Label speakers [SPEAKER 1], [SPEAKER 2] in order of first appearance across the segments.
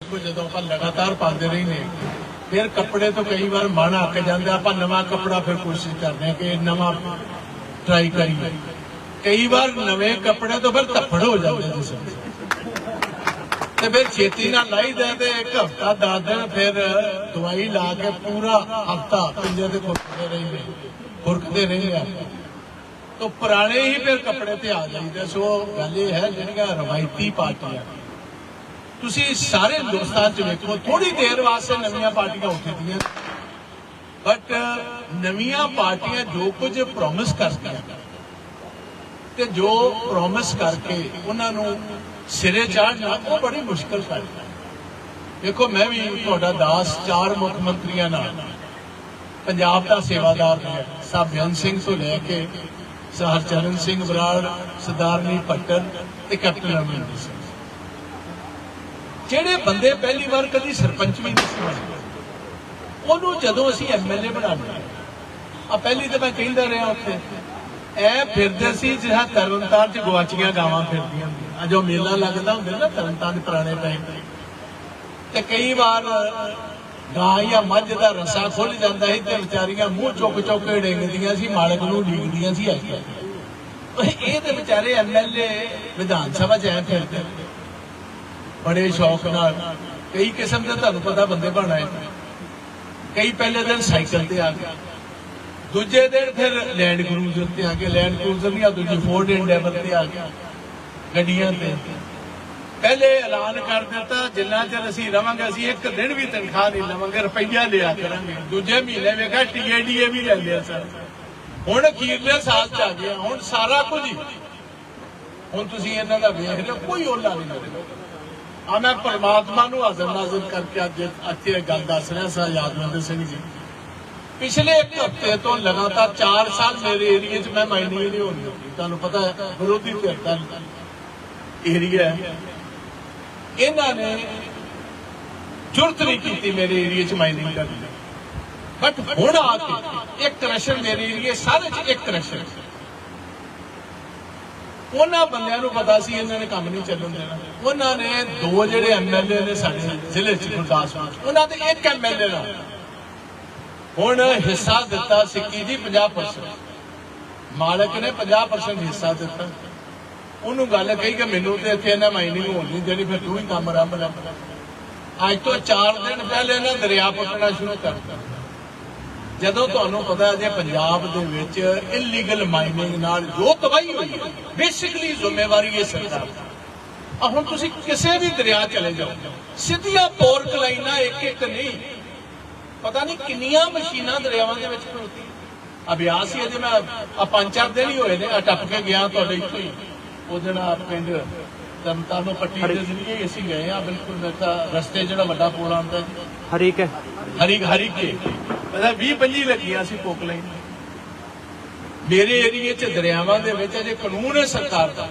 [SPEAKER 1] ਦੇਖੋ ਜਦੋਂ ਆਪਾਂ ਲਗਾਤਾਰ ਪਾਉਂਦੇ ਰਹੀ ਨੇ ਫਿਰ ਕੱਪੜੇ ਤੋਂ ਕਈ ਵਾਰ ਮਨ ਅੱਕ ਜਾਂਦਾ, ਆਪਾਂ ਨਵਾਂ ਕੱਪੜਾ ਫਿਰ ਕੋਸ਼ਿਸ਼ ਕਰਦੇ ਕਿ ਨਵਾਂ ਟਰਾਈ ਕਰੀਏ। ਕਈ ਵਾਰ ਨਵੇਂ ਕੱਪੜੇ ਤੋਂ ਫਿਰ ਧੱਫੜ ਹੋ ਜਾਂਦੇ ਜਿਸਮ ਤੇ ਫਿਰ ਛੇਤੀ ਨਾਲ ਲਾਈਦਾ ਤੇ ਇੱਕ ਹਫਤਾ, ਦਸ ਦਿਨ ਫਿਰ ਦਵਾਈ ਲਾ ਕੇ ਪੂਰਾ ਹਫਤਾ ਪਿੰਜੇ ਦੇ ਖੁਰਕਦੇ ਰਹਿੰਦੇ ਖੁਰਕਦੇ ਰਹਿੰਦੇ ਆ। ਤੋ ਪੁਰਾਣੇ ਹੀ ਫਿਰ ਕੱਪੜੇ ਤੇ ਆ ਜਾਂਦੇ ਸੋ ਗੱਲ ਇਹ ਹੈ ਜਿਹੜੀਆਂ ਰਵਾਇਤੀ ਪਾਰਟੀਆਂ ਤੁਸੀਂ ਸਾਰੇ ਹਿੰਦੁਸਤਾਨ ਚ ਵੇਖੋ ਥੋੜੀ ਦੇਰ ਵਾਸਤੇ ਨਵੀਆਂ ਪਾਰਟੀਆਂ ਉੱਠਦੀਆਂ ਬਟ ਨਵੀਆਂ ਪਾਰਟੀਆਂ ਜੋ ਕੁਝ ਪ੍ਰੋਮਿਸ ਕਰਦੀਆਂ ਤੇ ਜੋ ਪ੍ਰੋਮਿਸ ਕਰਕੇ ਉਹਨਾਂ ਨੂੰ ਸਿਰੇ ਚਾੜਨਾ ਉਹ ਬੜੀ ਮੁਸ਼ਕਲ ਕਰਦਾ ਦੇਖੋ, ਮੈਂ ਵੀ ਤੁਹਾਡਾ ਦਾਸ, ਚਾਰ ਮੁੱਖ ਮੰਤਰੀਆਂ ਨਾਲ ਪੰਜਾਬ ਦਾ ਸੇਵਾਦਾਰ ਰਿਹਾ ਸਾਬਿਆਨ ਸਿੰਘ ਤੋਂ ਲੈ ਕੇ ਸਹਰਚਰਨ ਸਿੰਘ ਬਰਾੜ, ਸਰਦਾਰਨੀ ਭੱਟਰ ਤੇ ਕੈਪਟਨ ਅਮਰਿੰਦਰ ਸਿੰਘ। ਜਿਹੜੇ ਬੰਦੇ ਪਹਿਲੀ ਵਾਰ ਕਦੀ ਸਰਪੰਚ ਵੀ ਨਹੀਂ ਸੀ ਉਹਨੂੰ ਜਦੋਂ ਅਸੀਂ ਐਮਐਲਏ ਬਣਾਉਂਦੇ ਆ ਪਹਿਲੀ ਤਾਂ ਮੈਂ ਕਹਿੰਦਾ ਰਿਹਾ ਉੱਥੇ, ਐ ਫਿਰਦੇ ਸੀ ਜਿਹੜਾ ਤਰਨਤਾਰਨ ਚ ਗਵਾਚੀਆਂ ਗਾਵਾਂ ਫਿਰਦੀਆਂ ਆ ਜੋ ਮੇਲਾ ਲੱਗਦਾ ਹੁੰਦਾ ਨਾ ਤਰਨਤਾਰਨ ਪੁਰਾਣੇ ਟਾਈਮ ਤੇ। ਕਈ ਵਾਰ ਗਾਂ ਜਾਂ ਮੱਝ ਦਾ ਰਸਾ ਖੁੱਲ ਜਾਂਦਾ ਸੀ ਤੇ ਵਿਚਾਰੀਆਂ ਮੂੰਹ ਚੁੱਕ ਚੁੱਕ ਕੇ ਡਿੱਗਦੀਆਂ ਸੀ, ਮਾਲਕ ਨੂੰ ਡੀਕਦੀਆਂ ਸੀ ਐਸੇ ਇਹ ਤੇ ਵਿਚਾਰੇ ਐਮਐਲਏ ਵਿਧਾਨ ਸਭਾ ਚ ਐ ਫਿਰਦੇ। ਬੜੇ ਸ਼ੌਕ ਨਾਲ। ਕਈ ਕਿਸਮ ਦੇ ਤੁਹਾਨੂੰ ਪਤਾ ਬੰਦੇ ਬਣ ਆਏ। ਕਈ ਪਹਿਲੇ ਦਿਨ ਸਾਈਕਲ ਤੇ ਆ ਗਏ। ਦੂਜੇ ਦਿਨ ਫਿਰ ਲੈਂਡ ਕਰੂਜ਼ਰ ਤੇ ਆ ਗਏ। ਲੈਂਡ ਕਰੂਜ਼ਰ ਨਹੀਂ ਆ, ਦੂਜੀ ਫੋਰਡ ਇੰਡੈਵਰ ਤੇ ਆ ਗਏ। ਗੱਡੀਆਂ ਤੇ। ਪਹਿਲੇ ਐਲਾਨ ਕਰ ਦਿੱਤਾ, ਜਿੰਨਾ ਚਿਰ ਅਸੀਂ ਰਵਾਂਗੇ, ਅਸੀਂ ਇੱਕ ਦਿਨ ਵੀ ਤਨਖਾਹ ਨਹੀਂ ਲਵਾਂਗੇ, ਰੁਪਈਆ ਲਿਆ ਕਰਾਂਗੇ। ਦੂਜੇ ਮਹੀਨੇ ਵੇਖਿਆ ਟੀਏਡੀਏ ਵੀ ਲੈਂਦੇ ਆ ਸਰ। ਹੁਣ ਅਖੀਰਲੇ ਸਾਲ ਚ ਆ ਗਿਆ ਹੁਣ ਸਾਰਾ ਕੁਝ ਹੀ। ਹੁਣ ਤੁਸੀਂ ਇਹਨਾਂ ਦਾ ਵੇਖ ਰਹੇ ਕੋਈ ਓਲਾ ਨਹੀਂ ਮਿਲਦਾ ਆ ਮੈਂ ਪਰਮਾਤਮਾ ਨੂੰ ਹਾਜ਼ਰ ਨਾਜ਼ਰ ਕਰਕੇ ਅੱਜ ਇੱਥੇ ਇਹ ਗੱਲ ਦੱਸ ਰਿਹਾ ਸਾਂ ਯਾਦਵਿੰਦਰ ਸਿੰਘ ਜੀ। ਪਿਛਲੇ ਇੱਕ ਹਫ਼ਤੇ ਤੋਂ ਲਗਾਤਾਰ 4 ਸਾਲ ਮੇਰੇ ਏਰੀਆ 'ਚ ਮੈਂ ਮਾਈਨਿੰਗ ਨਹੀਂ ਹੋਣੀ ਤੁਹਾਨੂੰ ਪਤਾ ਹੈ, ਵਿਰੋਧੀ ਧਿਰ ਦਾ ਏਰੀਆ ਹੈ। ਇਹਨਾਂ ਨੇ ਜੁਰਤ ਨਹੀਂ ਕੀਤੀ ਮੇਰੇ ਏਰੀਆ 'ਚ ਮਾਈਨਿੰਗ ਕਰਨ ਬਟ ਹੁਣ ਆ ਕੇ ਇੱਕ ਕ੍ਰਸ਼ਰ ਮੇਰੇ ਏਰੀਆ ਸਾਰੇ 'ਚ ਇੱਕ ਕ੍ਰਸ਼ਰ ਉਹਨਾਂ ਬੰਦਿਆਂ ਨੂੰ ਪਤਾ ਸੀ ਇਹਨਾਂ ਨੇ ਕੰਮ ਨਹੀਂ ਚੱਲਣ ਦੇਣਾ। ਉਹਨਾਂ ਨੇ ਦੋ ਜਿਹੜੇ ਐਮਐਲਏ ਨੇ ਸਾਡੇ ਜ਼ਿਲ੍ਹੇ 'ਚ ਗੁਰਦਾਸਪੁਰ 'ਚ, ਉਹਨਾਂ ਦੇ ਇੱਕ ਐਮਐਲਏ ਨਾਲ ਹੁਣ ਹਿੱਸਾ ਦਿੱਤਾ ਸਿੱਕੀ ਜੀ 50% ਮਾਲਕ ਨੇ 50% ਹਿੱਸਾ ਦਿੱਤਾ। ਉਹਨੂੰ ਗੱਲ ਕਹੀ ਕਿ ਮੈਨੂੰ ਤੇ ਇੱਥੇ ਇਹਨਾਂ ਮਾਈਨਿੰਗ ਹੋਣੀ ਜਿਹੜੀ ਫਿਰ ਤੂੰ ਹੀ ਕੰਮ ਆਰੰਭ ਲੈ। ਅੱਜ ਤੋਂ 4 ਦਿਨ ਪਹਿਲੇ ਇਹਨਾਂ ਦਰਿਆ ਪੁੱਟਣਾ ਸ਼ੁਰੂ ਕਰਤਾ। ਜਦੋਂ ਤੁਹਾਨੂੰ ਪਤਾ ਜੇ ਪੰਜਾਬ ਦੇ ਵਿੱਚ ਇਲੀਗਲ ਮਾਈਨਿੰਗ ਨਾਲ ਜੋ ਤਬਾਹੀ ਹੋਈ ਬੇਸਿਕਲੀ ਜ਼ਿੰਮੇਵਾਰੀ ਇਹ ਸਰਕਾਰ ਦੀ। ਆ ਹੁਣ ਤੁਸੀਂ ਕਿਸੇ ਵੀ ਦਰਿਆ ਚਲੇ ਜਾਓ ਸਿੱਧੀਆਂ ਪੋਰਕ ਲਾਈਨਾਂ ਇੱਕ ਇੱਕ ਨਹੀਂ। ਪਤਾ ਨਹੀਂ ਕਿੰਨੀਆਂ ਮਸ਼ੀਨਾਂ ਦਰਿਆਵਾਂ ਦੇ ਵਿੱਚ ਖੜੋਤੀ ਅਭਿਆਸ ਹੀ ਅਜੇ ਮੈਂ ਆ ਪੰਜ ਚਾਰ ਦਿਨ ਹੀ ਹੋਏ ਨੇ ਆ ਟੱਪ ਕੇ ਗਿਆ ਤੁਹਾਡੇ ਇੱਥੋਂ ਹੀ। ਉਹ ਜਿਹੜਾ ਪਿੰਡ ਤਰਨਤਾਰਨ ਪੱਟੀ ਦੇ ਜ਼ਰੀਏ ਅਸੀਂ ਗਏ ਆ ਬਿਲਕੁਲ ਮੇਰਾ ਰਸਤੇ ਜਿਹੜਾ ਵੱਡਾ ਪੁਲ ਆਉਂਦਾ
[SPEAKER 2] ਹਰੀਕ ਹੈ।
[SPEAKER 1] ਹਰੀ ਹਰੀ ਕੇ ਮਤਲਬ 20 25 ਲੱਗੀਆਂ ਸੀ ਪੋਕ ਲਾਈਨ ਮੇਰੇ ਏਰੀਏ 'ਚ ਦਰਿਆਵਾਂ ਦੇ ਵਿੱਚ ਅਜੇ ਕਾਨੂੰਨ ਹੈ ਸਰਕਾਰ ਦਾ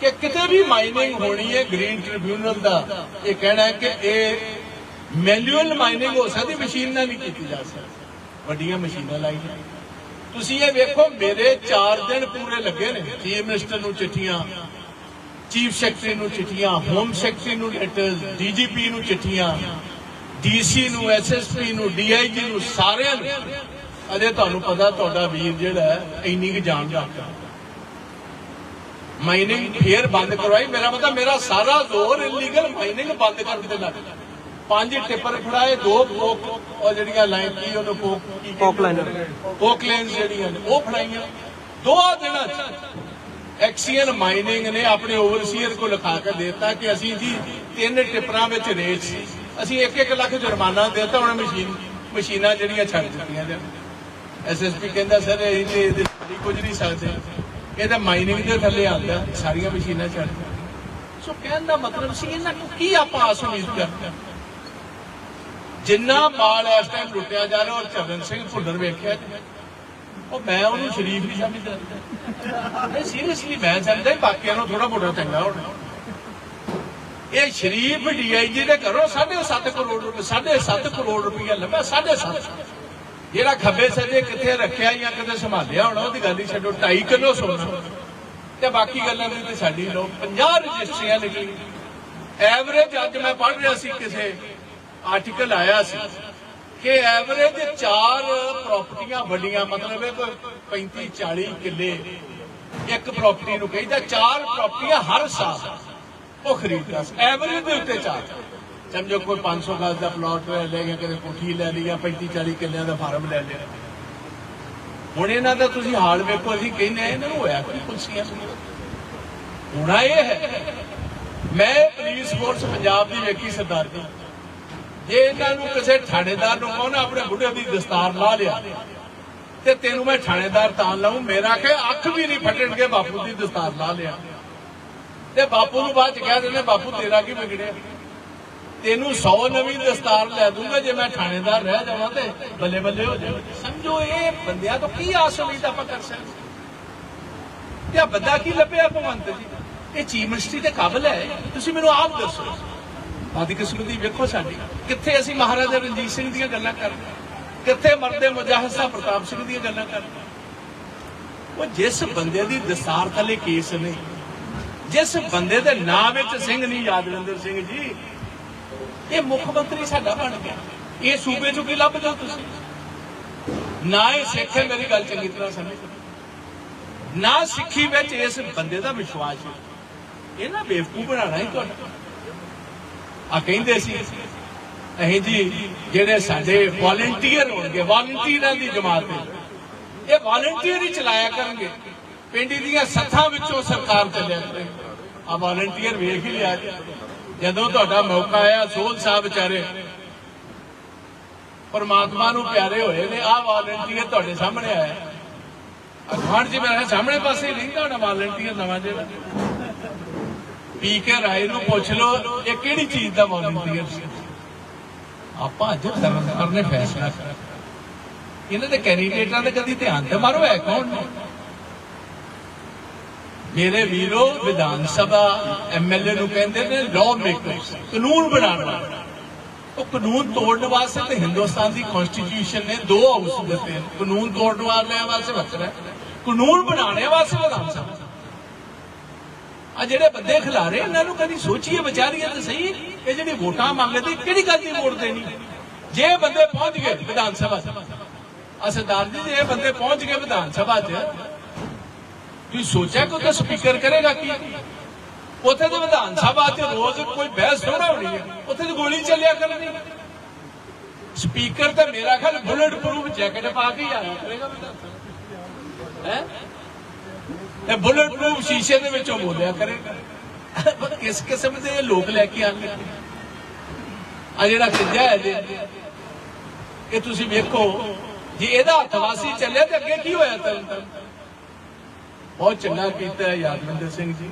[SPEAKER 1] ਕਿ ਕਿਤੇ ਵੀ ਮਾਈਨਿੰਗ ਹੋਣੀ ਹੈ ਗ੍ਰੀਨ ਟ੍ਰਿਬਿਊਨਲ ਦਾ, ਇਹ ਕਹਿਣਾ ਹੈ ਕਿ ਇਹ ਮੈਨੂਅਲ ਮਾਈਨਿੰਗ ਹੋ ਸਕਦੀ ਮਸ਼ੀਨ ਨਾਲ ਨਹੀਂ ਕੀਤੀ ਜਾ ਸਕਦੀ। ਵੱਡੀਆਂ ਮਸ਼ੀਨਾਂ ਲਾਈਆਂ। ਤੁਸੀਂ ਇਹ ਵੇਖੋ, ਮੇਰੇ 4 ਦਿਨ ਪੂਰੇ ਲੱਗੇ ਨੇ ਚੀਫ ਮਿਨਿਸਟਰ ਨੂੰ ਚਿੱਠੀਆਂ ਚੀਫ ਸੈਕਟਰੀ ਨੂੰ ਚਿੱਠੀਆਂ ਹੋਮ ਸੈਕਟਰੀ ਨੂੰ ਲੈਟਰਸ ਡੀਜੀਪੀ ਨੂੰ ਚਿੱਠੀਆਂ। ਡੀਸੀ ਨੂੰ ਐਸਐਸਪੀ ਨੂੰ ਡੀਆਈਜੀ ਨੂੰ ਸਾਰਿਆਂ ਨੂੰ। ਅਜੇ ਤੁਹਾਨੂੰ ਪਤਾ ਤੁਹਾਡਾ ਵੀਰ ਜਿਹੜਾ ਇੰਨੀ ਕੁ ਜਾਣ ਰੱਖਦਾ ਮਾਈਨਿੰਗ ਫੇਰ ਬੰਦ ਕਰਵਾਈ। ਮੇਰਾ ਮਤਲਬ ਮੇਰਾ ਸਾਰਾ ਜ਼ੋਰ ਇਲੀਗਲ ਮਾਈਨਿੰਗ ਬੰਦ ਲੱਗ ਗਿਆ ਪੰਜ ਟਿੱਪਰ ਖੜਾਏ ਦੋ ਪੋਕ ਉਹ ਜਿਹੜੀਆਂ ਲਾਈਨ ਕੀ ਉਹਨੂੰ ਪੋਕ ਕੀ ਕਹਿੰਦੇ?
[SPEAKER 2] ਪੋਕ ਲਾਈਨਾਂ।
[SPEAKER 1] ਪੋਕ ਲਾਈਨਸ ਜਿਹੜੀਆਂ ਉਹ ਫੜਾਈਆਂ। ਦੋ ਦਿਨਾਂ ਚ ਐਕਸੀਅਨ ਮਾਈਨਿੰਗ ਨੇ ਆਪਣੇ ਓਵਰਸੀਅਰ ਕੋ ਲਿਖਾ ਕੇ ਦਿੱਤਾ ਕਿ ਅਸੀਂ ਜੀ ਤਿੰਨ ਟਿੱਪਰਾਂ ਵਿੱਚ ਰੇਟ ਸੀ। ਅਸੀਂ 1-1 ਲੱਖ ਜੁਰਮਾਨਾ ਦਿੱਤਾ, ਹੁਣ ਮਸ਼ੀਨ, ਮਸ਼ੀਨਾਂ ਜਿਹੜੀਆਂ ਛੱਡ ਦਿੱਤੀਆਂ ਨੇ। ਐਸਐਸਪੀ ਕਹਿੰਦਾ, ਸਰ, ਇਹ ਤੇ ਇਹਦੇ ਲਈ ਕੁਝ ਨਹੀਂ ਸਕਦੇ। ਇਹ ਤਾਂ ਮਾਈਨਿੰਗ ਦੇ ਥੱਲੇ ਆਉਂਦਾ, ਸਾਰੀਆਂ ਮਸ਼ੀਨਾਂ ਛੱਡ ਸੋ ਕਹਿਣ ਦਾ ਮਤਲਬ ਸੀ, ਇਹਨਾਂ ਨੂੰ ਕੀ ਆਪਾਂ ਆਸ ਉਮੀਦ ਕਰਦੇ? ਜਿੰਨਾ ਮਾਲ ਇਸ ਟਾਈਮ ਲੁੱਟਿਆ ਜਾ ਰਿਹਾ ਔਰ ਚਰਨ ਸਿੰਘ ਭੁੱਲਰ ਵੇਖਿਆ। ਉਹ ਮੈਂ ਉਹਨੂੰ ਸ਼ਰੀਫ ਨਹੀਂ ਸਮਝਦਾ। ਨਹੀਂ ਸੀਰੀਅਸਲੀ ਮੈਂ ਸਮਝਦਾ, ਬਾਕੀਆਂ ਨੂੰ ਥੋੜਾ ਮੋਟਾ ਚੰਗਾ ਹੋਣਾ। ਇਹ ਸ਼ਰੀਫ ਡੀਆਈਜੀ ਦੇ ਘਰੋਂ 7.5 ਕਰੋੜ ਰੁਪਏ 7.5 ਕਰੋੜ ਰੁਪਏ ਲੱਭਾ 7.5 ਜਿਹੜਾ ਖੱਬੇ ਸੱਜੇ ਕਿੱਥੇ ਰੱਖਿਆ ਜਾਂ ਕਿਤੇ ਸੰਭਾਲਿਆ ਹੋਣਾ, ਉਹਦੀ ਗੱਲ ਹੀ ਛੱਡੋ 2.5 ਕਿਲੋ ਸੋਨਾ। ਤੇ ਬਾਕੀ ਗੱਲਾਂ ਦੀ ਤੇ ਸਾਡੀ ਲੋ 50 ਰਜਿਸਟਰੀਆਂ ਨਿਕਲੀਆਂ। ਐਵਰੇਜ ਅੱਜ ਮੈਂ ਪੜ੍ਹ ਰਿਹਾ ਸੀ ਕਿਸੇ ਆਰਟੀਕਲ ਆਇਆ ਸੀ ਕਿ ਐਵਰੇਜ ਚਾਰ ਪ੍ਰਾਪਰਟੀਆਂ ਵੱਡੀਆਂ, ਮਤਲਬ ਇਹ ਕੋਈ 35 40 ਕਿੱਲੇ ਇੱਕ ਪ੍ਰਾਪਰਟੀ ਨੂੰ ਕਹੀਦਾ, ਚਾਰ ਪ੍ਰਾਪਰਟੀਆਂ ਹਰ ਸਾਲ। ਉਹ ਖਰੀਦਦਾ ਸੀ। ਐਵਰੇਜ ਦੇ ਉੱਤੇ ਚਾਰ ਸਮਝੋ ਕੋਈ 500 ਗਜ਼ ਦਾ ਪਲਾਟ ਲੈ ਗਿਆ ਕਦੇ ਕੋਠੀ ਲੈ ਲਈ ਜਾਂ 35 40 ਕਿੱਲਿਆਂ ਦਾ ਫਾਰਮ ਲੈ ਲਿਆ। ਹੁਣ ਇਹਨਾਂ ਦਾ ਤੁਸੀਂ ਹਾਲ ਵੇਖੋ, ਅਸੀਂ ਕਹਿੰਦੇ ਇਹਨਾਂ ਨੂੰ ਹੋਇਆ ਕੀ ਪੁਲਸੀਆਂ ਹੋਣਾ ਇਹ ਹੈ। ਮੈਂ ਪੁਲਿਸ ਫੋਰਸ ਪੰਜਾਬ ਦੀ ਵੇਖੀ ਸਰਦਾਰ ਜੀ। ਜੇ ਇਹਨਾਂ ਨੂੰ ਕਿਸੇ ਥਾਣੇਦਾਰ ਨੂੰ ਕਹੋ ਨਾ, ਆਪਣੇ ਬੁੱਢੇ ਦੀ ਦਸਤਾਰ ਲਾ ਲਿਆ, ਤੇ ਤੈਨੂੰ ਮੈਂ ਥਾਣੇਦਾਰ ਤਾਂ ਲਾਉਂ ਮੇਰਾ ਕਿ ਅੱਖ ਵੀ ਨਹੀਂ ਫਟਣਗੇ, ਬਾਪੂ ਦੀ ਦਸਤਾਰ ਲਾ ਲਿਆ। ਤੇ ਬਾਪੂ ਨੂੰ ਬਾਅਦ ਚ ਕਹਿ ਦਿੰਦੇ ਬਾਪੂ, ਤੇਰਾ ਕੀ ਵਿਗੜਿਆ? ਤੈਨੂੰ 100 ਨਵੀਂ ਦਸਤਾਰ ਲੈ ਦੂੰਗਾ ਜੇ ਮੈਂ ਥਾਣੇਦਾਰ ਰਹਿ ਜਾਵਾਂ ਤੇ ਬੱਲੇ ਬੱਲੇ ਹੋ ਜਾਵੇ। ਸਮਝੋ ਇਹ ਬੰਦਿਆਂ ਤੋਂ ਕੀ ਆਸ ਉਮੀਦ ਆਪਾਂ ਕਰ ਸਕਦੇ ਤੇ ਬੰਦਾ ਕੀ ਲੱਭਿਆ ਭਗਵੰਤ ਜੀ? ਇਹ ਚੀਫ ਮਿਨਿਸਟਰੀ ਦੇ ਕਾਬਲ ਹੈ। ਤੁਸੀਂ ਮੈਨੂੰ ਆਪ ਦੱਸੋ। ਆਦੀ ਕਿਸਮਤੀ ਵੇਖੋ ਸਾਡੀ। ਕਿੱਥੇ ਅਸੀਂ ਮਹਾਰਾਜਾ ਰਣਜੀਤ ਸਿੰਘ ਦੀਆਂ ਗੱਲਾਂ ਕਰਦੇ ਕਿੱਥੇ ਮਰਦੇ ਮੁਜਾਹਿਦ ਸਾਹਿਬ ਪ੍ਰਤਾਪ ਸਿੰਘ ਦੀਆਂ ਗੱਲਾਂ ਕਰਦੇ ਉਹ ਜਿਸ ਬੰਦੇ ਦੀ ਦਸਤਾਰ ਥੱਲੇ ਕੇਸ ਨੇ ਜਿਸ ਬੰਦੇ ਦੇ ਨਾਂ ਵਿੱਚ ਸਿੰਘ ਨਹੀਂ, ਯਾਦਵਿੰਦਰ ਸਿੰਘ ਜੀ, ਇਹ ਮੁੱਖ ਮੰਤਰੀ ਸਾਡਾ ਬਣ ਗਿਆ। ਇਹ ਸੂਬੇ ਚੋਂ ਕੀ ਲੱਭਦੇ ਹੋ ਤੁਸੀਂ? ਨਾ ਇਹ ਸਿੱਖ ਹੈ, ਮੇਰੀ ਗੱਲ ਚੰਗੀ ਤਰ੍ਹਾਂ ਸਮਝੋ। ਨਾ ਸਿੱਖੀ ਵਿੱਚ ਇਸ ਬੰਦੇ ਦਾ ਵਿਸ਼ਵਾਸ ਹੈ। ਇਹ ਨਾ ਬੇਵਕੂਫ ਬਣਾਣਾ ਹੀ ਤੁਹਾਡਾ। ਆ ਕਹਿੰਦੇ ਸੀ, ਅਸੀਂ ਜੀ, ਜਿਹੜੇ ਸਾਡੇ ਵਾਲੰਟੀਅਰ ਹੋਣਗੇ ਵਾਲੰਟੀਅਰਾਂ ਦੀ ਜਮਾਤ ਹੈ। ਇਹ ਵਾਲੰਟੀਅਰ ਹੀ ਚਲਾਇਆ ਕਰਨਗੇ। ਪਿੰਡ ਦੀਆਂ ਸੱਥਾਂ ਵਿੱਚੋਂ ਸਰਕਾਰ ਚੱਲਿਆ ਕਰੇ। ਆ ਵਾਲੰਟੀਅਰ ਵੇਖ ਹੀ ਲਿਆ। ਜਦੋਂ ਤੁਹਾਡਾ ਮੌਕਾ ਆਇਆ ਸੋਲ ਸਾਹਿਬ ਵਿਚਾਰੇ, ਪਰਮਾਤਮਾ ਨੂੰ ਪਿਆਰੇ ਹੋਏ ਨੇ ਆ ਵਾਲੰਟੀਅਰ ਤੁਹਾਡੇ ਸਾਹਮਣੇ ਆਇਆ ਅਖਾਣ ਜੀ, ਮੇਰੇ ਸਾਹਮਣੇ ਪਾਸੇ ਹੀ ਰਹਿੰਦਾ ਵਾਲੰਟੀਅਰ ਨਵਾਂ ਜਿਹੜਾ ਪੀ ਕੇ ਰਾਏ ਨੂੰ ਪੁੱਛ ਲਓ, ਇਹ ਕਿਹੜੀ ਚੀਜ਼ ਦਾ ਵਾਲੰਟੀਅਰ ਸੀ? ਆਪਾਂ ਅੱਜ ਸਰਕਾਰ ਨੇ ਫੈਸਲਾ ਇਹਨਾਂ ਦੇ ਕੈਂਡੀਡੇਟਾਂ ਦੇ ਕਦੀ ਧਿਆਨ ਤੇ ਮਾਰੋ ਹੈ ਕੌਣ ਨੇ? ਮੇਰੇ ਵੀਰੋ, ਵਿਧਾਨ ਸਭਾ ਐਮਐਲਏ ਨੂੰ ਕਹਿੰਦੇ ਨੇ ਲਾਅ ਮੇਕਰਸ ਕਾਨੂੰਨ ਬਣਾਉਣ ਵਾਲੇ। ਉਹ ਕਾਨੂੰਨ ਤੋੜਨ ਵਾਸਤੇ ਤੇ ਹਿੰਦੁਸਤਾਨ ਦੀ ਕਨਸਟੀਟਿਊਸ਼ਨ ਨੇ ਦੋ ਹਾਊਸ ਦਿੱਤੇ। ਨੇ ਕਾਨੂੰਨ ਤੋੜਨ ਵਾਲਿਆਂ ਵਾਸਤੇ ਵੱਖਰਾ ਕਾਨੂੰਨ ਬਣਾਉਣ ਵਾਸਤੇ ਵਿਧਾਨ ਸਭਾ। ਆ ਜਿਹੜੇ ਬੰਦੇ ਖਿਲਾਰੇ, ਇਹਨਾਂ ਨੂੰ ਕਦੀ ਸੋਚੀਏ ਵਿਚਾਰੀਏ ਤਾਂ ਸਹੀ, ਇਹ ਜਿਹੜੀ ਵੋਟਾਂ ਮੰਗਦੇ, ਕਿਹੜੀ ਗੱਲ ਦੀ ਵੋਟ ਦੇਣੀ? ਜੇ ਬੰਦੇ ਪਹੁੰਚ ਗਏ ਵਿਧਾਨ ਸਭਾ 'ਚ। ਜੀ, ਜੇ ਬੰਦੇ ਪਹੁੰਚ ਗਏ ਵਿਧਾਨ ਸਭਾ 'ਚ ਤੁਸੀਂ ਸੋਚਿਆ ਕਿ ਉਹਦਾ ਸਪੀਕਰ ਕਰੇਗਾ ਕੀ? ਉੱਥੇ ਤੇ ਵਿਧਾਨ ਸਭਾ 'ਚ ਰੋਜ਼ ਕੋਈ ਬਹਿਸ ਥੋੜਾ ਹੋਣੀ ਹੈ। ਉੱਥੇ ਤੇ ਗੋਲੀ ਚੱਲਿਆ ਕਰਨੀ। ਸਪੀਕਰ ਤੇ ਮੇਰਾ ਖਿਆਲ ਬੁਲਟ ਪ੍ਰੂਫ ਜੈਕਟ ਪਾ ਕੇ ਆਇਆ ਕਰੇਗਾ ਹੈ? ਤੇ ਬੁਲਟ ਪ੍ਰੂਫ ਸ਼ੀਸ਼ੇ ਦੇ ਵਿੱਚੋਂ ਬੋਲਿਆ ਕਰੇਗਾ। ਪਰ ਕਿਸ ਕਿਸਮ ਦੇ ਲੋਕ ਲੈ ਕੇ ਆਉਂਦੇ? ਆ ਜਿਹੜਾ ਖਿੱਜਾ ਹੈ ਜੀ। ਇਹ ਤੁਸੀਂ ਵੇਖੋ, ਜੇ ਇਹਦਾ ਹੱਥਵਾਸੀ ਚੱਲਿਆ ਤੇ ਅੱਗੇ ਕੀ ਹੋਇਆ ਤਰਨ ਤਰਨ? ਬਹੁਤ ਚੰਗਾ ਕੀਤਾ ਹੈ ਯਾਦਵਿੰਦਰ ਸਿੰਘ ਜੀ।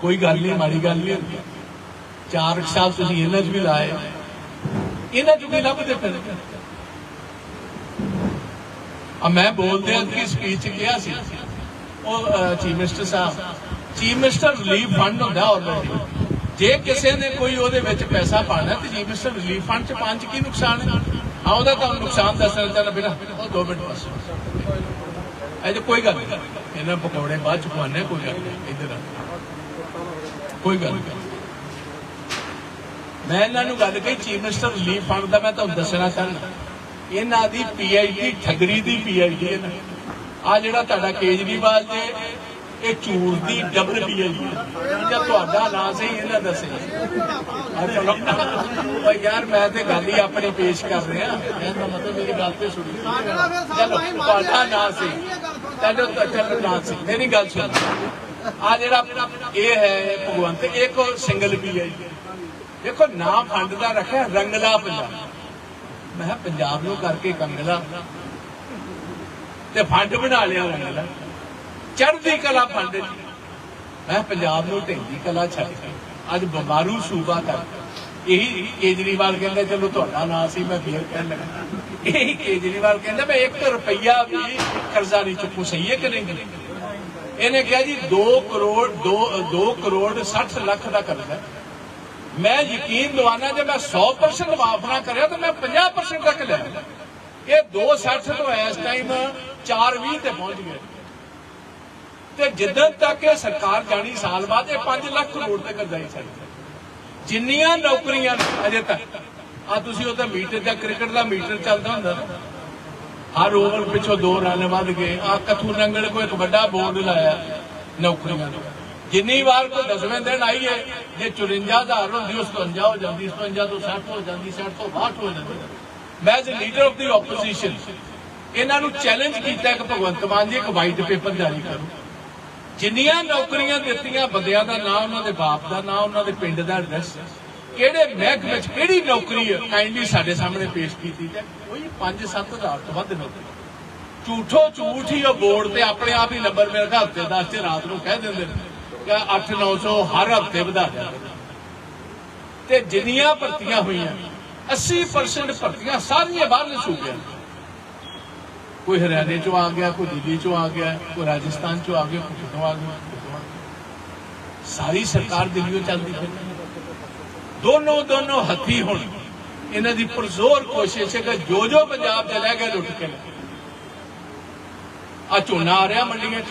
[SPEAKER 1] ਕੋਈ ਗੱਲ ਨਹੀਂ, ਮਾੜੀ ਗੱਲ ਨਹੀਂ। ਹੁੰਦੀ ਚਾਰ ਕੁ ਤੁਸੀਂ ਇਹਨਾਂ 'ਚ ਵੀ ਲਾਏ। ਇਹਨਾਂ 'ਚ ਵੀ ਲੱਭਦੇ ਫਿਰ? ਆ ਮੈਂ ਬੋਲਦੇ ਆਂ ਕਿ ਸਪੀਚ ਕਿਹਾ ਸੀ। ਉਹ ਚੀਫ ਮਿਨਿਸਟਰ ਸਾਹਿਬ ਚੀਫ ਮਿਨਿਸਟਰ ਰਿਲੀਫ ਫੰਡ ਹੁੰਦਾ ਆਲਰੇਡੀ ਜੇ ਕਿਸੇ ਨੇ ਕੋਈ ਉਹਦੇ ਵਿੱਚ ਪੈਸਾ ਪਾਣਾ ਤੇ ਚੀਫ ਮਿਨਿਸਟਰ ਰਿਲੀਫ ਫੰਡ ਚ ਪੰਜ ਕੀ ਨੁਕਸਾਨ ਹੈ? ਆ ਉਹਦਾ ਤੁਹਾਨੂੰ ਨੁਕਸਾਨ ਦੱਸਣਾ ਚਾਹਣਾ ਬਿਨਾ। ਉਹ ਦੋ ਮਿੰਟ ਬਸ। ਅਜੇ ਕੋਈ ਗੱਲ ਨਹੀਂ। ਇਹਨਾਂ ਪਕੌੜੇ ਬਾਅਦ ਚ ਖਵਾਨੇ ਕੋਈ ਗੱਲ ਨਹੀਂ। ਇੱਧਰ ਆ। ਕੋਈ ਗੱਲ ਨਹੀਂ। ਮੈਂ ਇਹਨਾਂ ਨੂੰ ਗੱਲ ਕਹੀ ਚੀਫ ਮਿਨਿਸਟਰ ਰਿਲੀਫ ਫੰਡ ਦਾ ਮੈਂ ਤੁਹਾਨੂੰ ਦੱਸਣਾ ਚਾਹੁੰਦਾ। ਇਹਨਾਂ ਦੀ ਪੀਆਈਡੀ ਠਗਰੀ ਦੀ ਪੀਆਈਡੀ ਹੈ ਆ ਜਿਹੜਾ ਤੁਹਾਡਾ ਕੇਜਰੀਵਾਲ ਜੇ ਇਹ ਝੂਠ ਦੀ ਡਬਲ ਪੀਆਈਡੀ ਜਾਂ ਤੁਹਾਡਾ ਨਾਂ ਸਹੀ ਇਹਨਾਂ ਦੱਸੇ ਆ ਚਲੋ। ਓ ਯਾਰ ਮੈਂ ਤੇ ਗੱਲ ਹੀ ਆਪਣੀ ਪੇਸ਼ ਕਰ ਰਿਹਾ। ਇਹਦਾ ਮਤਲਬ ਮੇਰੀ ਗੱਲ ਤੇ ਸੁਣੀ। ਚਲੋ ਤੁਹਾਡਾ ਨਾਂ ਸੀ ਚਲੋ ਚਲੋ ਨਾਂ ਮੇਰੀ ਗੱਲ ਸੁਣ। ਆ ਜਿਹੜਾ ਇਹ ਹੈ ਭਗਵੰਤ ਇਹ ਕੋ ਸਿੰਗਲ ਪੀਆਈਡੀ ਦੇਖੋ, ਨਾਂ ਫੰਡ ਦਾ ਰੱਖਿਆ, ਰੰਗਲਾ ਪੰਜਾਬ। ਮੈਂ ਪੰਜਾਬ ਨੂੰ ਕਰਕੇ ਕੰਗਲਾ। ਤੇ ਫੰਡ ਬਣਾ ਲਿਆ ਰੰਗਲਾ। ਚੜ੍ਹਦੀ ਕਲਾ ਫੰਡ ਮੈਂ ਪੰਜਾਬ ਨੂੰ ਢਿੰਦੀ ਕਲਾ ਛੱਡ ਕੇ। ਅੱਜ ਬਿਮਾਰੂ ਸੂਬਾ ਕਰ। ਇਹੀ ਕੇਜਰੀਵਾਲ ਕਹਿੰਦੇ, ਚਲੋ ਤੁਹਾਡਾ ਨਾਂ ਸੀ, ਮੈਂ ਫੇਰ ਕਹਿਣ ਲੱਗਾ। ਇਹੀ ਕੇਜਰੀਵਾਲ ਕਹਿੰਦਾ ਮੈਂ 1 ਰੁਪਈਆ ਵੀ ਕਰਜ਼ਾ ਨਹੀਂ ਚੁੱਕੂ, ਸਹੀ ਹੈ ਕਿ ਨਹੀਂ? ਇਹਨੇ ਕਿਹਾ ਜੀ 2 ਕਰੋੜ 2 2 ਕਰੋੜ 60 ਲੱਖ ਦਾ ਕਰਜ਼ਾ ਮੈਂ ਯਕੀਨ ਦਵਾਨਾ ਜੇ ਮੈਂ 100% ਮਾਫ ਨਾ ਕਰਿਆ ਤਾਂ ਮੈਂ 50% ਤੱਕ ਲਿਆ। ਇਹ 260 ਤੋਂ ਇਸ ਟਾਈਮ 420 ਤੇ ਪਹੁੰਚ ਗਿਆ। ਤੇ ਜਿੱਦਣ ਤੱਕ ਇਹ ਸਰਕਾਰ ਜਾਣੀ ਸਾਲ ਬਾਅਦ ਇਹ 5 ਲੱਖ ਕਰੋੜ ਤੇ ਕਰਜ਼ਾ ਹੀ ਛੱਡ ਜਿੰਨੀਆਂ ਨੌਕਰੀਆਂ ਨੇ, ਅਜੇ ਤੱਕ ਆ ਤੁਸੀਂ ਉਹਦਾ ਮੀਟਰ ਜਾਂ ਕ੍ਰਿਕਟ ਦਾ ਮੀਟਰ ਚੱਲਦਾ ਹੁੰਦਾ। ਨਾ ਹਰ ਓਵਰ ਪਿੱਛੋਂ ਦੋ ਰਨ ਵੱਧ ਗਏ। ਆ ਕਥੂ ਨੰਗਲ ਕੋ ਇੱਕ ਵੱਡਾ ਬੋਰਡ ਲਾਇਆ ਨੌਕਰੀਆਂ ਦਾ ਜਿੰਨੀ ਵਾਰ ਕੋਈ ਦਸਵੇਂ ਦਿਨ ਆਈ ਹੈ ਜੇ 54000 ਹੁੰਦੀ ਉਸ ਤੋਂ 50 ਹੋ ਜਾਂਦੀ ਉਸ ਤੋਂ 50 60 ਹੋ ਜਾਂਦੀ 60 ਤੋਂ 62 ਹੋ ਜਾਂਦੀ। ਮੈਂ as leader of the opposition ਇਹਨਾਂ ਨੂੰ ਚੈਲੰਜ ਕੀਤਾ ਕਿ ਭਗਵੰਤ ਮਾਨ ਜੀ ਇੱਕ ਵਾਈਟ ਪੇਪਰ ਜਾਰੀ ਕਰੋ ਜਿੰਨੀਆਂ ਨੌਕਰੀਆਂ ਦਿੱਤੀਆਂ, ਬੰਦਿਆਂ ਦਾ ਨਾਂ ਉਹਨਾਂ ਦੇ ਬਾਪ ਦਾ ਨਾਂ ਉਹਨਾਂ ਦੇ ਪਿੰਡ ਦਾ ਐਡਰੈਸ ਕਿਹੜੇ ਮਹਿਕਮੇ ਵਿੱਚ ਕਿਹੜੀ ਨੌਕਰੀ ਹੈ? ਕਾਈਂਡਲੀ ਸਾਡੇ ਸਾਹਮਣੇ ਪੇਸ਼ ਕੀਤੀ ਜਾਏ। ਕੋਈ 5-7000 ਤੋਂ ਵੱਧ ਨੌਕਰੀ ਝੂਠੋ ਝੂਠ ਹੀ ਉਹ ਬੋਰਡ ਤੇ ਆਪਣੇ ਆਪ ਹੀ ਨੰਬਰ ਮੇਰੇ ਘਰ ਹਫ਼ਤੇ ਦਾ ਤੇ ਰਾਤ ਨੂੰ ਕਹਿ ਦਿੰਦੇ ਨੇ ਕਿ 8-900 ਹਰ ਹਫ਼ਤੇ ਵਧਾ ਦਿਆਂਗੇ ਤੇ ਜਿੰਨੀਆਂ ਭਰਤੀਆਂ ਹੋਈਆਂ 80% ਭਰਤੀਆਂ ਸਾਰੀਆਂ ਬਾਹਰਲੇ ਸੂਬਿਆਂ ਕੋਈ ਹਰਿਆਣੇ ਚੋਂ ਆ ਗਿਆ, ਕੋਈ ਦਿੱਲੀ ਚੋਂ ਆ ਗਿਆ, ਕੋਈ ਰਾਜਸਥਾਨ ਚੋਂ ਆ ਗਿਆ, ਕੋਈ ਕਿਤੋਂ ਆ ਗਿਆ ਸਾਰੀ ਸਰਕਾਰ ਦਿੱਲੀੋਂ ਚੱਲਦੀ ਪਈ ਦੋਨੋਂ ਦੋਨੋਂ ਹੱਥੀ ਹੁਣ। ਇਹਨਾਂ ਦੀ ਪੁਰਜ਼ੋਰ ਕੋਸ਼ਿਸ਼ ਹੈ ਕਿ ਜੋ ਜੋ ਪੰਜਾਬ ਚ ਰਹਿ ਗਿਆ ਲੁੱਟ ਕੇ ਆ ਝੋਨਾ ਆ ਰਿਹਾ ਮੰਡੀਆਂ 'ਚ।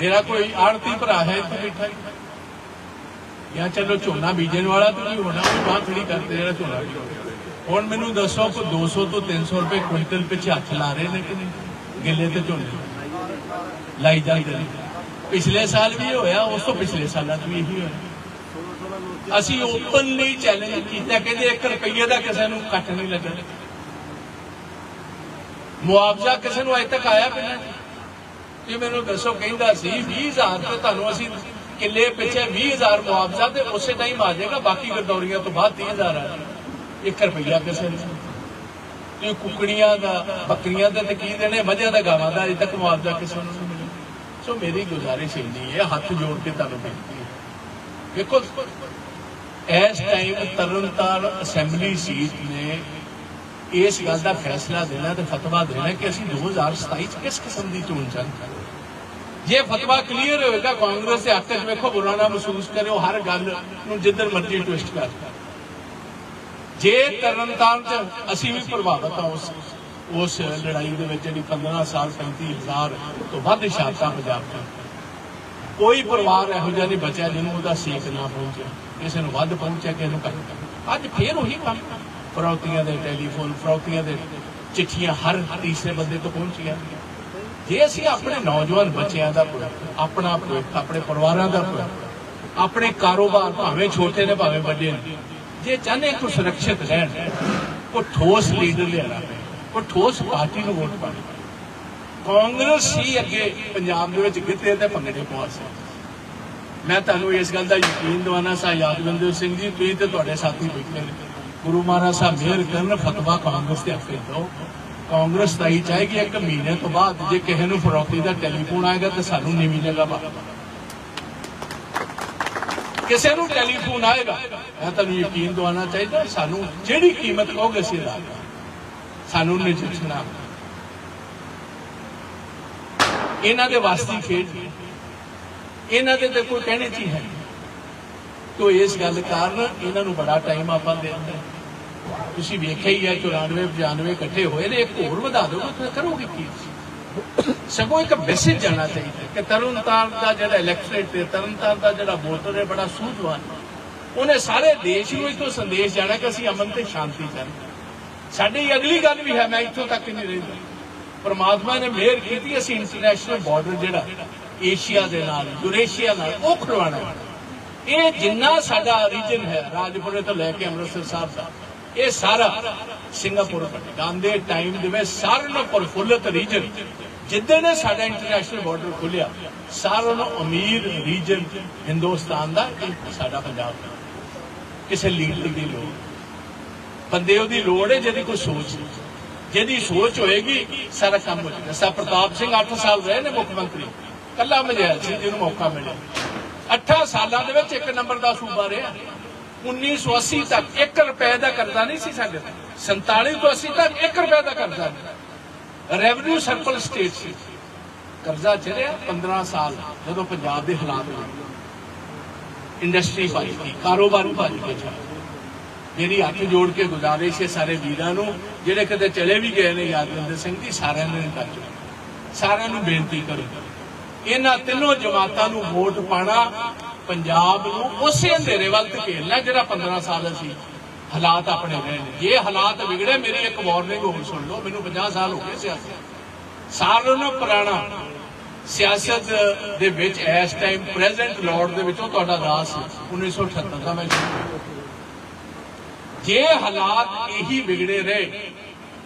[SPEAKER 1] ਮੇਰਾ ਕੋਈ ਆੜਤੀ ਭਰਾ ਹੈ ਇੱਥੇ ਬੈਠਾ ਹੀ। ਚਲੋ ਝੋਨਾ ਬੀਜਣ ਵਾਲਾ ਤਾਂ ਨਹੀਂ ਹੋਣਾ, ਉਹ ਬਾਤ ਥੋੜੀ ਕਰਦੇ ਜਿਹੜਾ ਝੋਨਾ ਹੁਣ ਮੈਨੂੰ ਦੱਸੋ ਕੋ 200 ਤੋਂ 300 ਰੁਪਏ ਕੁਇੰਟਲ ਪਿੱਛੇ ਹੱਥ ਲਾ ਰਹੇ ਨੇ ਕਿ ਨਹੀਂ? ਗਿੱਲੇ ਤੇ ਝੋਨੇ। ਲਾਈ ਜਾਂਦੇ ਨੇ। ਪਿਛਲੇ ਸਾਲ ਵੀ ਇਹ ਹੋਇਆ, ਉਸ ਤੋਂ ਪਿਛਲੇ ਸਾਲਾਂ 'ਚ ਵੀ ਇਹੀ ਹੋਇਆ। ਅਸੀਂ ਓਪਨਲੀ ਚੈਲੰਜ ਕੀਤਾ, ਕਹਿੰਦੇ 1 ਰੁਪਈਏ ਦਾ ਕਿਸੇ ਨੂੰ ਕੱਟ ਨਹੀਂ ਲੱਗਣਾ ਮੁਆਵਜ਼ਾ ਕਿਸੇ ਨੂੰ ਅਜੇ ਤੱਕ ਆਇਆ ਪਹਿਲਾਂ ਜੀ ਇਹ ਮੈਨੂੰ ਦੱਸੋ, ਕਹਿੰਦਾ ਸੀ 20000 ਤੇ ਤੁਹਾਨੂੰ ਅਸੀਂ ਕਿੱਲੇ ਪਿੱਛੇ 20000 ਮੁਆਵਜ਼ਾ ਤੇ ਉਸੇ ਟਾਈਮ ਆ ਜਾਏਗਾ ਬਾਕੀ ਗਰਦੌਰੀਆਂ ਤੋਂ ਬਾਅਦ 30000 ਆ 1 ਰੁਪਈਆ ਕਿਸੇ ਨੂੰ। ਇਹ ਕੁਕੜੀਆਂ ਦਾ, ਬੱਕਰੀਆਂ ਦਾ ਤੇ ਕੀ ਦੇਣੇ, ਮੱਝਾਂ ਦਾ, ਗਾਵਾਂ ਦਾ ਅਜੇ ਤੱਕ ਮੁਆਵਜ਼ਾ ਕਿਸੇ ਨੂੰ ਨਹੀਂ ਮਿਲਿਆ। ਸੋ ਮੇਰੀ ਗੁਜ਼ਾਰਿਸ਼ ਇੰਨੀ ਹੈ, ਹੱਥ ਜੋੜ ਕੇ ਤੁਹਾਨੂੰ ਬੇਨਤੀ ਹੈ। ਦੇਖੋ ਇਸ ਟਾਈਮ ਤਰਨਤਾਰਨ ਅਸੈਂਬਲੀ ਸੀਟ ਨੇ ਇਸ ਗੱਲ ਦਾ ਫੈਸਲਾ ਦੇਣਾ ਤੇ ਫਤਵਾ ਦੇਣਾ ਕਿ ਅਸੀਂ 2027 ਚ ਕਿਸ ਕਿਸਮ ਦੀ ਚੋਣ ਚਾਹੁੰਦੇ ਜੇ ਫਤਵਾ ਕਲੀਅਰ ਹੋਏਗਾ, ਕਾਂਗਰਸ ਦੇ ਹੱਕ 'ਚ ਵੇਖੋ ਬੁਰਾ ਨਾ ਮਹਿਸੂਸ ਕਰਿਓ, ਹਰ ਗੱਲ ਨੂੰ ਜਿੱਧਰ ਮਰਜ਼ੀ ਟਵਿਸਟ ਕਰ। ਜੇ ਤਰਨਤਾਰਨ ਚ ਅਸੀਂ ਵੀ ਪ੍ਰਭਾਵਿਤ ਹਾਂ, ਉਸ ਉਸ ਲੜਾਈ ਦੇ ਵਿੱਚ ਜਿਹੜੀ 15 ਸਾਲ 35000 ਤੋਂ ਵੱਧ ਸ਼ਹਾਦਤਾਂ ਪੰਜਾਬ ਚ। ਕੋਈ ਪਰਿਵਾਰ ਇਹੋ ਜਿਹਾ ਨਹੀਂ ਬਚਿਆ ਜਿਹਨੂੰ ਉਹਦਾ ਸੇਕ ਨਾ ਪਹੁੰਚਿਆ। ਕਿਸੇ ਨੂੰ ਵੱਧ ਪਹੁੰਚਿਆ ਕਿਸੇ ਨੂੰ ਘੱਟ ਅੱਜ ਫੇਰ ਉਹੀ ਕੰਮ। ਫਰੌਤੀਆਂ ਦੇ ਟੈਲੀਫੋਨ, ਫਰੌਤੀਆਂ ਦੇ ਚਿੱਠੀਆਂ ਹਰ ਤੀਸਰੇ ਬੰਦੇ ਤੋਂ ਪਹੁੰਚੀਆਂ। ਜੇ ਅਸੀਂ ਆਪਣੇ ਨੌਜਵਾਨ ਬੱਚਿਆਂ ਦਾ ਆਪਣਾ ਭਵਿੱਖ ਆਪਣੇ ਪਰਿਵਾਰਾਂ ਦਾ ਭਵਿੱਖ ਆਪਣੇ ਕਾਰੋਬਾਰ ਭਾਵੇਂ ਛੋਟੇ ਨੇ, ਭਾਵੇਂ ਵੱਡੇ ਨੇ, ਜੇ ਚਾਹਨੇ ਕੋ ਸੁਰੱਖਿਅਤ ਰਹਿਣ ਕੋ ਠੋਸ ਲੀਡਰ ਲਿਆਣਾ ਪਏ ਕੋ ਠੋਸ ਪਾਰਟੀ ਨੂੰ ਵੋਟ ਪਾਣੀ ਕਾਂਗਰਸ ਹੀ ਅੱਗੇ ਪੰਜਾਬ ਦੇ ਵਿੱਚ ਗਿੱਤੇ ਤੇ ਭੰਗੜੇ ਪਵਾ ਸਕਦੀ ਮੈਂ ਤੁਹਾਨੂੰ ਇਸ ਗੱਲ ਦਾ ਯਕੀਨ ਦਿਵਾਨਾ ਸਾ ਯਾਦਵਿੰਦਰ ਸਿੰਘ ਜੀ, ਤੁਸੀਂ ਤੇ ਤੁਹਾਡੇ ਸਾਥੀ ਬੈਠੇ ਨੇ। ਗੁਰੂ ਮਹਾਰਾਜ ਸਾਹਿਬ ਮਿਹਰ ਕਰਨ, ਫਤਵਾ ਕਾਂਗਰਸ ਦੇ ਹੱਥੇ ਦਿਓ। ਕਾਂਗਰਸ ਦਾ ਹੀ ਚਾਹੇਗੀ ਇੱਕ ਮਹੀਨੇ ਤੋਂ ਬਾਅਦ ਜੇ ਕਿਸੇ ਨੂੰ ਫਰੋਖਤੀ ਦਾ ਟੈਲੀਫੋਨ ਆਏਗਾ ਤਾਂ ਸਾਨੂੰ ਨਹੀਂ ਮਿਲੇਗਾ ਬਾ ਕਿਸੇ ਨੂੰ ਟੈਲੀਫੋਨ ਆਏਗਾ, ਮੈਂ ਤੁਹਾਨੂੰ ਯਕੀਨ ਦਿਵਾਨਾ ਚਾਹੀਦਾ, ਸਾਨੂੰ ਜਿਹੜੀ ਕੀਮਤ ਕਹੋਗੇ ਅਸੀਂ ਲਾ ਸਾਨੂੰ ਨਜਿੱਠਣਾ ਇਹਨਾਂ ਦੇ ਵਾਸਤੇ ਖੇਡ ਇਹਨਾਂ ਦੇ ਤੇ ਕੋਈ ਕਹਿਣੇ ਚ ਹੈ ਤੋ ਇਸ ਗੱਲ ਕਾਰਨ ਇਹਨਾਂ ਨੂੰ ਬੜਾ ਟਾਈਮ ਆਪਾਂ ਦੇ ਦਿੰਦੇ ਤੁਸੀਂ ਵੇਖਿਆ ਹੀ ਹੈ 94 95 ਇਕੱਠੇ ਹੋਏ ਨੇ, ਇੱਕ ਹੋਰ ਵਧਾ ਦਿਓ ਤਾਂ ਕਰੋਗੇ ਕੀ? ਸਗੋਂ ਇੱਕ ਮੈਸੇਜ ਜਾਣਾ ਚਾਹੀਦਾ ਕਿ ਤਰਨਤਾਰਨ ਦਾ ਜਿਹੜਾ ਇਲੈਕਟ੍ਰੇਟ ਤੇ ਤਰਨਤਾਰਨ ਦਾ ਜਿਹੜਾ ਵੋਟਰ ਹੈ, ਬੜਾ ਸੂਝਵਾਨ ਉਹਨੇ ਸਾਰੇ ਦੇਸ਼ ਨੂੰ ਇਤੋਂ ਸੰਦੇਸ਼ ਜਾਣਾ ਕਿ ਅਸੀਂ ਅਮਨ ਤੇ ਸ਼ਾਂਤੀ ਚਾਹੁੰਦੇ ਸਾਡੀ ਅਗਲੀ ਗੱਲ ਵੀ ਹੈ, ਮੈਂ ਇੱਥੋਂ ਤੱਕ ਨਹੀਂ ਰਹਿੰਦਾ। ਪਰਮਾਤਮਾ ਨੇ ਮਿਹਰ ਕੀਤੀ, ਅਸੀਂ ਇੰਟਰਨੈਸ਼ਨਲ ਬਾਰਡਰ ਜਿਹੜਾ ਏਸ਼ੀਆ ਦੇ ਨਾਲ, ਯੂਰੇਸ਼ੀਆ ਨਾਲ, ਉਹ ਖੁਲਵਾਉਣਾ ਇਹ ਜਿੰਨਾ ਸਾਡਾ ਰੀਜਨ ਹੈ, ਰਾਜਪੁਰੇ ਤੋਂ ਲੈ ਕੇ ਅੰਮ੍ਰਿਤਸਰ ਸਾਹਿਬ ਦਾ, ਇਹ ਸਾਰਾ ਸਿੰਗਾਪੁਰ ਗਾਂਦੇ ਟਾਈਮ ਦੇ ਵਿੱਚ ਸਾਰਿਆਂ ਨੂੰ ਪ੍ਰਫੁੱਲਤ ਰੀਜਨ ਜਿੱਦਾਂ ਨੇ ਸਾਡਾ ਇੰਟਰਨੈਸ਼ਨਲ ਬਾਰਡਰ ਖੁੱਲਿਆ ਸਾਰਿਆਂ ਨੂੰ ਅਮੀਰ ਰੀਜਨ ਹਿੰਦੁਸਤਾਨ ਦਾ, ਇਹ ਸਾਡਾ ਪੰਜਾਬ ਦਾ। ਕਿਸੇ ਲੀਡਰ ਦੀ ਲੋੜ ਬੰਦੇ ਉਹਦੀ ਲੋੜ ਹੈ ਜਿਹਦੀ ਕੋਈ ਸੋਚ ਨਹੀਂ। ਜਿਹਦੀ ਸੋਚ ਹੋਏਗੀ, ਸਾਰਾ ਕੰਮ ਹੋ ਜਾਏਗਾ। ਸਾ ਪ੍ਰਤਾਪ ਸਿੰਘ 8 ਸਾਲ ਰਹੇ ਨੇ ਮੁੱਖ ਮੰਤਰੀ। ਕੱਲਾ ਮਜੈਲ ਸੀ, ਜਿਹਨੂੰ ਮੌਕਾ ਮਿਲਿਆ। 8 ਸਾਲਾਂ ਦੇ ਵਿੱਚ ਇੱਕ ਨੰਬਰ ਦਾ ਸੂਬਾ ਰਿਹਾ। 1980 ਤੱਕ 1 ਰੁਪਏ ਦਾ ਕਰਜ਼ਾ ਨਹੀਂ ਸੀ ਸਾਡੇ ਤੇ 47 ਤੋਂ 80 ਤੱਕ 1 ਰੁਪਏ ਦਾ ਕਰਜ਼ਾ ਨਹੀਂ ਰੈਵਨਿਊ ਸਰਕਲ ਸਟੇਟ ਸੀ। ਕਰਜ਼ਾ ਚੜਿਆ 15 ਸਾਲ, ਜਦੋਂ ਪੰਜਾਬ ਦੇ ਹਾਲਾਤ ਹੋਏ ਇੰਡਸਟਰੀ ਭੱਜ ਗਈ, ਕਾਰੋਬਾਰ ਭੱਜ ਗਏ ਮੇਰੀ ਹੱਥ ਜੋੜ ਕੇ ਗੁਜ਼ਾਰਿਸ਼ ਹੈ ਸਾਰੇ ਵੀਰਾਂ ਨੂੰ, ਜਿਹੜੇ ਕਦੇ ਚਲੇ ਵੀ ਗਏ ਨੇ, ਯਾਦਵਿੰਦਰ ਸਿੰਘ ਜੀ, ਸਾਰਿਆਂ ਨੂੰ ਕਰ ਸਾਰਿਆਂ ਨੂੰ ਬੇਨਤੀ ਕਰੋ ਇਹਨਾਂ ਤਿੰਨੋਂ ਜਮਾਤਾਂ ਨੂੰ ਵੋਟ ਪਾਣਾ ਪੰਜਾਬ ਨੂੰ ਉਸੇ ਅੰਧੇਰੇ ਵੱਲ ਧਕੇਲਣਾ ਜਿਹੜਾ 15 ਸਾਲ ਅਸੀਂ ਹਾਲਾਤ ਆਪਣੇ ਰਹੇ ਨੇ। ਜੇ ਹਾਲਾਤ ਵਿਗੜੇ, ਮੇਰੀ ਇੱਕ ਵਾਰਨਿੰਗ ਹੋਰ ਸੁਣ ਲਓ, ਮੈਨੂੰ 50 ਸਾਲ ਹੋ ਗਏ ਸਿਆਸਤ ਸਾਲ ਨੂੰ ਪੁਰਾਣਾ। ਸਿਆਸਤ ਦੇ ਵਿੱਚ ਇਸ ਟਾਈਮ ਪ੍ਰੈਜ਼ੈਂਟ ਲਾਰਡ ਦੇ ਵਿੱਚੋਂ ਤੁਹਾਡਾ ਦਾਸ 1978 ਦਾ ਮੈਂ ਜੇ ਹਾਲਾਤ ਇਹੀ ਵਿਗੜੇ ਰਹੇ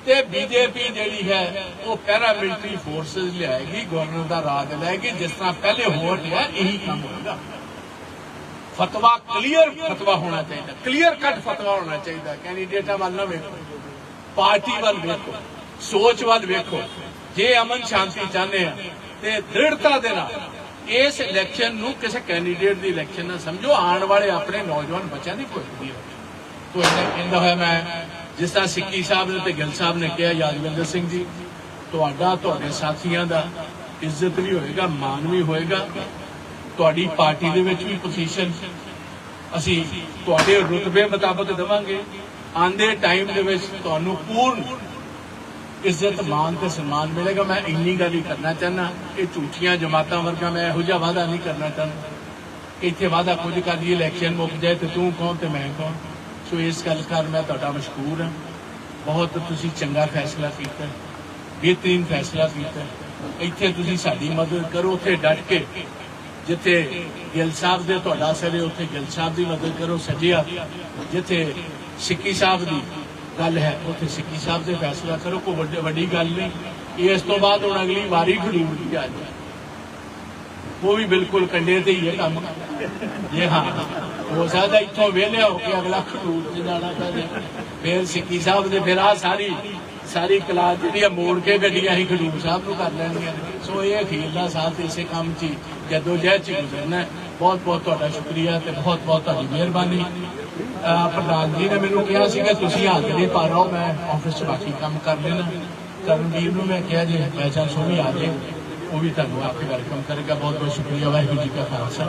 [SPEAKER 1] ਤੇ ਬੀਜੇਪੀ ਜਿਹੜੀ ਹੈ, ਉਹ ਪੈਰਾਮਿਲਟਰੀ ਫੋਰਸਸ ਲਿਆਏਗੀ ਗਵਰਨਰ ਦਾ ਰਾਜ ਲੈਗੀ ਜਿਸ ਤਰ੍ਹਾਂ ਪਹਿਲੇ ਹੋ ਰਿਹਾ ਇਹੀ ਕੰਮ ਹੋਏਗਾ। ਫਤਵਾ ਕਲੀਅਰ ਫਤਵਾ ਹੋਣਾ ਚਾਹੀਦਾ। ਕਲੀਅਰ ਕੱਟ ਫਤਵਾ ਹੋਣਾ ਚਾਹੀਦਾ। ਕੈਂਡੀਡੇਟਾਂ ਵੱਲ ਨਾ ਵੇਖੋ। ਪਾਰਟੀ ਵੱਲ ਵੇਖੋ। ਸੋਚ ਵੱਲ ਵੇਖੋ। ਜੇ ਅਮਨ ਸ਼ਾਂਤੀ ਚਾਹੁੰਦੇ ਆ ਤੇ ਦ੍ਰਿੜਤਾ ਦੇ ਨਾਲ ਇਸ ਇਲੈਕਸ਼ਨ ਨੂੰ ਕਿਸੇ ਕੈਂਡੀਡੇਟ ਦੀ ਇਲੈਕਸ਼ਨ ਨਾ ਸਮਝੋ। ਆਉਣ ਵਾਲੇ ਆਪਣੇ ਨੌਜਵਾਨ ਬੱਚਿਆਂ ਦੀ ਭਵਿੱਖ ਦੀ ਹੋਵੇ ਤੋ ਇਹਦਾ ਕਹਿੰਦਾ ਹੋਇਆ ਮੈਂ ਜਿਸ ਤਰ੍ਹਾਂ ਸਿੱਕੀ ਸਾਹਿਬ ਨੇ ਤੇ ਗਿੱਲ ਸਾਹਿਬ ਨੇ ਕਿਹਾ, ਯਾਦਵਿੰਦਰ ਸਿੰਘ ਜੀ, ਤੁਹਾਡਾ, ਤੁਹਾਡੇ ਸਾਥੀਆਂ ਦਾ ਇੱਜ਼ਤ ਵੀ ਹੋਏਗਾ ਮਾਨ ਵੀ ਹੋਏਗਾ। ਤੁਹਾਡੀ ਪਾਰਟੀ ਦੇ ਵਿੱਚ ਵੀ ਪੋਜੀਸ਼ਨ ਅਸੀਂ ਤੁਹਾਡੇ ਰੁਤਬੇ ਮੁਤਾਬਕ ਦੇਵਾਂਗੇ। ਆਂਦੇ ਟਾਈਮ ਦੇ ਵਿੱਚ ਤੁਹਾਨੂੰ ਪੂਰਨ ਇੱਜ਼ਤ ਮਾਨ ਤੇ ਸਨਮਾਨ ਮਿਲੇਗਾ। ਮੈਂ ਇੰਨੀ ਗੱਲ ਹੀ ਕਰਨਾ ਚਾਹਨਾ ਇਹ ਝੂਠੀਆਂ ਜਮਾਤਾਂ ਵਰਗਾ ਮੈਂ ਇਹੋ ਜਿਹਾ ਵਾਅਦਾ ਨਹੀਂ ਕਰਨਾ ਚਾਹੁੰਦਾ। ਇੱਥੇ ਵਾਅਦਾ ਕੁਝ ਕਰ ਲਈ ਇਲੈਕਸ਼ਨ ਮੁੱਕ ਜਾਏ ਤੇ ਤੂੰ ਕੌਣ ਤੇ ਮੈਂ ਕੌਣ? ਸੋ ਇਸ ਗੱਲ ਕਰ ਮੈਂ ਤੁਹਾਡਾ ਮਸ਼ਕੂਰ ਹਾਂ। ਬਹੁਤ ਤੁਸੀਂ ਚੰਗਾ ਫੈਸਲਾ ਕੀਤਾ, ਬਿਹਤਰੀਨ ਫੈਸਲਾ ਕੀਤਾ। ਇੱਥੇ ਤੁਸੀਂ ਸਾਡੀ ਮਦਦ ਕਰੋ, ਉੱਥੇ ਡਟ ਕੇ ਜਿੱਥੇ ਗਿੱਲ ਸਾਹਿਬ ਦੇ ਤੁਹਾਡਾ ਸਰੇ ਹੈ, ਉੱਥੇ ਗਿੱਲ ਸਾਹਿਬ ਦੀ ਮਦਦ ਕਰੋ, ਸਜਿਆ। ਜਿੱਥੇ ਸਿੱਕੀ ਸਾਹਿਬ ਦੀ ਗੱਲ ਹੈ, ਉੱਥੇ ਸਿੱਕੀ ਸਾਹਿਬ ਦੇ ਫੈਸਲਾ ਕਰੋ। ਕੋਈ ਵੱਡੀ ਵੱਡੀ ਗੱਲ ਨਹੀਂ। ਇਸ ਤੋਂ ਬਾਅਦ ਹੁਣ ਅਗਲੀ ਵਾਰੀ ਖਡੂਰ ਦੀ ਆ ਜਾਏ ਉਹ ਵੀ ਬਿਲਕੁਲ ਕੰਡੇ ਤੇ ਹੀ ਹੈ ਕੰਮ। ਇਹ ਹਾਂ, ਹੋ ਸਕਦਾ ਇੱਥੋਂ ਵਿਹਲਿਆ ਹੋ ਕੇ ਅਗਲਾ ਖਡੂਰ ਤੇ ਜਾਣਾ ਪਵੇ ਫਿਰ ਸਿੱਕੀ ਸਾਹਿਬ ਦੇ ਫਿਰ ਆ ਸਾਰੀ ਸਾਰੀ ਕਲਾਸ ਜਿਹੜੀ ਆ, ਮੋੜ ਕੇ ਗੱਡੀਆਂ ਹੀ ਖਡੂਰ ਸਾਹਿਬ ਨੂੰ ਕਰ ਲੈਣੀਆਂ ਸੋ ਇਹ ਅਖੀਰਲਾ ਸਾਥ ਇਸੇ ਕੰਮ 'ਚ ਜਦੋਂ ਜੈ ਚ ਗੁਜ਼ਰਨਾ ਬਹੁਤ ਬਹੁਤ ਤੁਹਾਡਾ ਸ਼ੁਕਰੀਆ ਤੇ ਬਹੁਤ ਬਹੁਤ ਤੁਹਾਡੀ ਮਿਹਰਬਾਨੀ। ਅਹ ਪ੍ਰਧਾਨ ਜੀ ਨੇ ਮੈਨੂੰ ਕਿਹਾ ਸੀ ਕਿ ਤੁਸੀਂ ਹੱਥ ਨਹੀਂ ਪਾ ਰਹੋ ਮੈਂ ਆਫਿਸ 'ਚ ਬਾਕੀ ਕੰਮ ਕਰ ਲੈਣਾ ਕਰਨਵੀਰ ਨੂੰ ਮੈਂ ਕਿਹਾ ਜੇ ਪਹਿਚਾਨ ਸੋਹਣੀ ਆ ਜੇ। ਉਹ ਵੀ ਤੁਹਾਨੂੰ ਆਪੇ ਵੈਲਕਮ ਕਰੇਗਾ ਬਹੁਤ ਬਹੁਤ ਸ਼ੁਕਰੀਆ ਵਾਹਿਗੁਰੂ ਜੀ ਕਾ ਖਾਲਸਾ